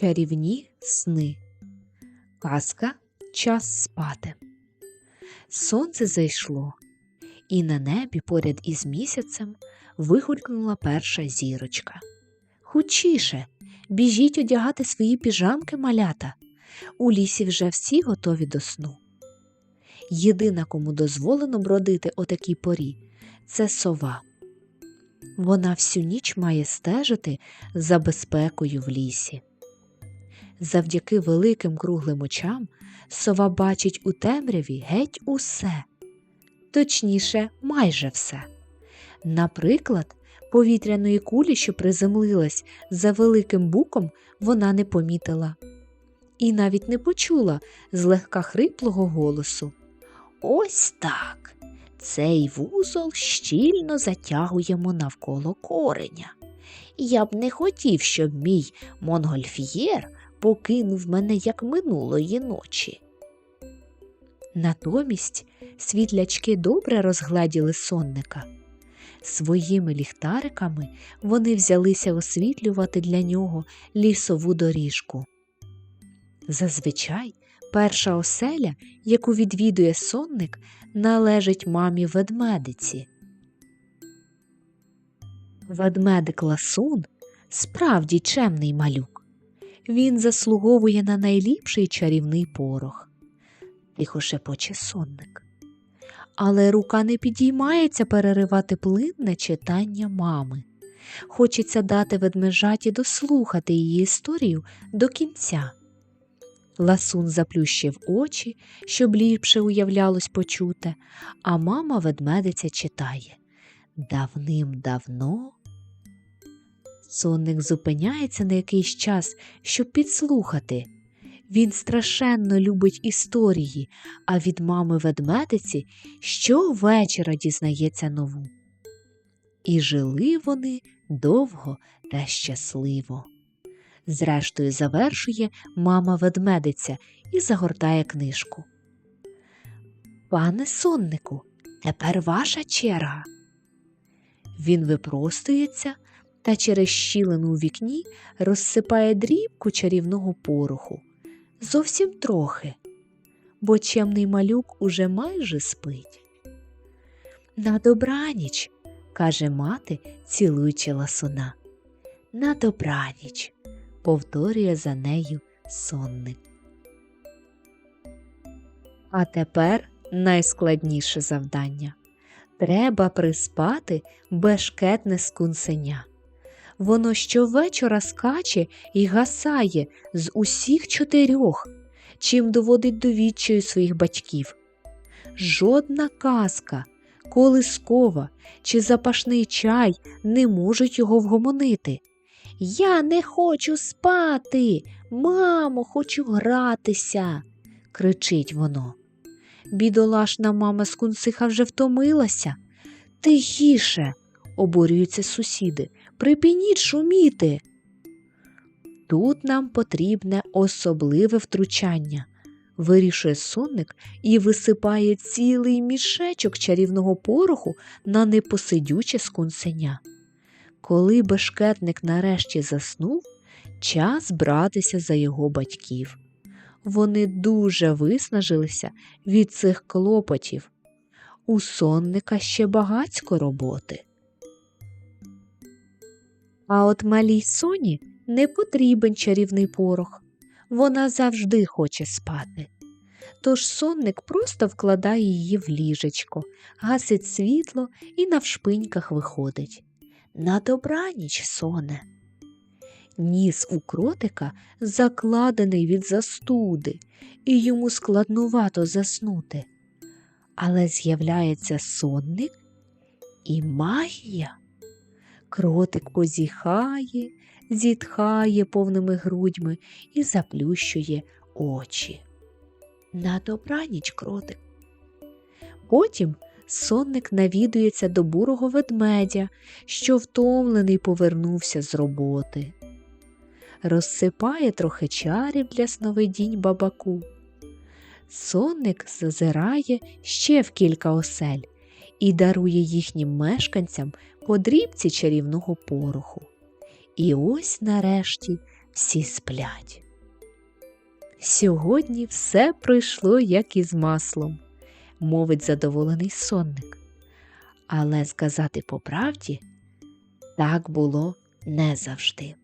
Чарівні сни. Казка час спати. Сонце зайшло, і на небі поряд із місяцем вигулькнула перша зірочка. Хучіше, біжіть одягати свої піжамки малята. У лісі вже всі готові до сну. Єдина, кому дозволено бродити о такій порі, це сова. Вона всю ніч має стежити за безпекою в лісі. Завдяки великим круглим очам сова бачить у темряві геть усе, точніше, майже все. Наприклад, повітряної кулі, що приземлилась за великим буком, вона не помітила і навіть не почула злегка хриплого голосу. Ось так. Цей вузол щільно затягуємо навколо кореня. Я б не хотів, щоб мій монгольф'єр покинув мене як минулої ночі. Натомість світлячки добре розгладіли сонника. Своїми ліхтариками вони взялися освітлювати для нього лісову доріжку. Зазвичай перша оселя, яку відвідує сонник, належить мамі ведмедиці. Ведмедик ласун справді чемний малюк. Він заслуговує на найліпший чарівний порох. Тихо шепоче сонник. Але рука не підіймається переривати плинне читання мами. Хочеться дати ведмежаті дослухати її історію до кінця. Ласун заплющив очі, щоб ліпше уявлялось почуте, а мама ведмедиця читає Давним-давно. Сонник зупиняється на якийсь час, щоб підслухати. Він страшенно любить історії, а від мами ведмедиці щовечора дізнається нову. І жили вони довго та щасливо. Зрештою, завершує мама ведмедиця і загортає книжку. Пане соннику, тепер ваша черга. Він випростується та через щілину у вікні розсипає дрібку чарівного пороху. Зовсім трохи, бо чемний малюк уже майже спить. На добраніч, каже мати, цілуючи ласуна. На добраніч повторює за нею сонник. А тепер найскладніше завдання треба приспати бешкетне скунсеня. Воно щовечора скаче і гасає з усіх чотирьох, чим доводить до відчаю своїх батьків. Жодна казка, колискова чи запашний чай не можуть його вгомонити. Я не хочу спати. Мамо, хочу гратися, кричить воно. Бідолашна мама скунсиха вже втомилася. Тихіше, обурюються сусіди. Припиніть шуміти. Тут нам потрібне особливе втручання, вирішує сонник і висипає цілий мішечок чарівного пороху на непосидюче скунсеня. Коли бешкетник нарешті заснув, час братися за його батьків. Вони дуже виснажилися від цих клопотів. У сонника ще багацько роботи. А от малій соні не потрібен чарівний порох. Вона завжди хоче спати. Тож сонник просто вкладає її в ліжечко, гасить світло і навшпиньках виходить. На добраніч соне. Ніс у кротика закладений від застуди, і йому складнувато заснути. Але з'являється сонник і магія. Кротик позіхає, зітхає повними грудьми і заплющує очі. На добраніч кротик. Потім сонник навідується до бурого ведмедя, що втомлений повернувся з роботи. Розсипає трохи чарів для сновидінь бабаку. Сонник зазирає ще в кілька осель і дарує їхнім мешканцям по дрібці чарівного пороху. І ось нарешті всі сплять. Сьогодні все пройшло як із маслом, мовить задоволений сонник. Але сказати по правді так було не завжди.